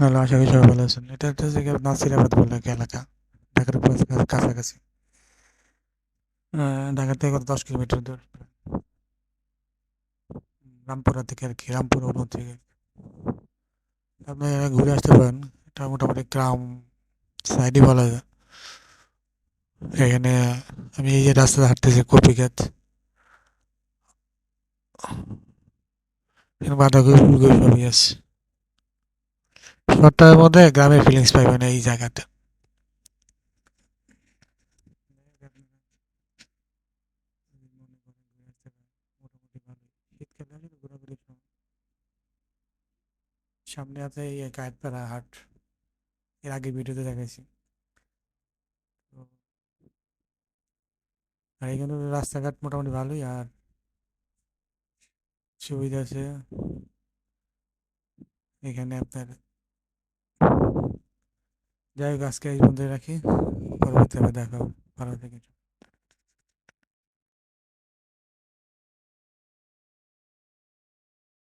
Hello আশা করি সবাই ভালো আছেন। এটা একটা জায়গা নাসিরাবাদ বলে একটা এলাকা ঢাকার কাছাকাছি। ঢাকা থেকে কত দশ কিলোমিটার দূর? রামপুরা থেকে আর কি রামপুর অনু থেকে। আপনি ঘুরে আসতে পারেন এটা মোটামুটি গ্রাম সাইডই বলা যায়। এখানে আমি এই যে রাস্তাতে হাঁটতেছি কপি গাছ বাঁধাকপি ফুলকপি সবই আছে। শহরটার মধ্যে গ্রামের ফিলিংস এই জায়গাটা। শীতকালে আসলে ঘোরাঘুরির সামনে আছে এই কায়েতপাড়া হাট। এর আগে ভিডিওতে দেখাইছি। আর এখানে রাস্তাঘাট মোটামুটি ভালোই, আর সুবিধা আছে। এখানে আপনার যাই হোক আজকে এই পর্যন্ত রাখি। পরবর্তী আবার ভালো থেকে